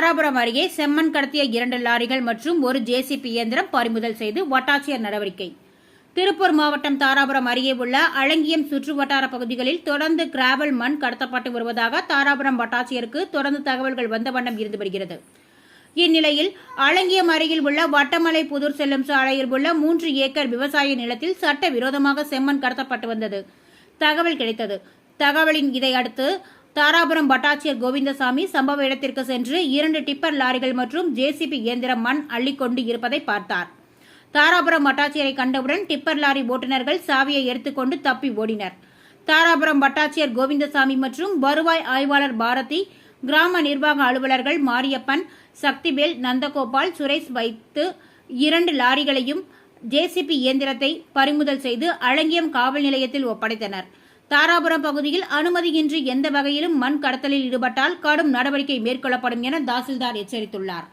தாராபுரம் அருகே செம்மண் கடத்திய இரண்டு லாரிகள் மற்றும் ஒரு ஜேசிபி இயந்திரம் பறிமுதல் செய்து வட்டாட்சியர் நடவடிக்கை. திருப்பூர் மாவட்டம் தாராபுரம் அருகே உள்ள அழங்கியம் சுற்று வட்டார பகுதிகளில் தொடர்ந்து கிராவல் மண் கடத்தப்பட்டு வருவதாக தாராபுரம் வட்டாட்சியருக்கு தொடர்ந்து தகவல்கள் வந்த வண்ணம் இருந்து வருகிறது. இந்நிலையில் அழங்கியம் அருகில் உள்ள வட்டமலை புதூர் செல்லும் சாலையில் உள்ள மூன்று ஏக்கர் விவசாய நிலத்தில் சட்ட விரோதமாக செம்மண் கடத்தப்பட்டு வந்தது. தகவல் கிடைத்தது. தகவலின் இதை அடுத்து தாராபுரம் வட்டாட்சியர் கோவிந்தசாமி சம்பவ இடத்திற்கு சென்று இரண்டு டிப்பர் லாரிகள் மற்றும் ஜேசிபி இயந்திரம் மண் அள்ளிக்கொண்டு இருப்பதை பார்த்தார். தாராபுரம் வட்டாட்சியரை கண்டவுடன் டிப்பர் லாரி ஓட்டுநர்கள் சாவியை எடுத்துக்கொண்டு தப்பி ஓடினர். தாராபுரம் வட்டாட்சியர் கோவிந்தசாமி மற்றும் வருவாய் ஆய்வாளர் பாரதி கிராம நிர்வாக அலுவலர்கள் மாரியப்பன் சக்திவேல் நந்தகோபால் சுரேஷ் வைத்து இரண்டு லாரிகளையும் ஜேசிபி இயந்திரத்தை பறிமுதல் செய்து அழங்கியம் காவல் நிலையத்தில் ஒப்படைத்தனர். தாராபுரம் பகுதியில் அனுமதியின்றி எந்த வகையிலும் மண் கடத்தலில் ஈடுபட்டால் கடும் நடவடிக்கை மேற்கொள்ளப்படும் என தாசில்தார் எச்சரித்துள்ளார்.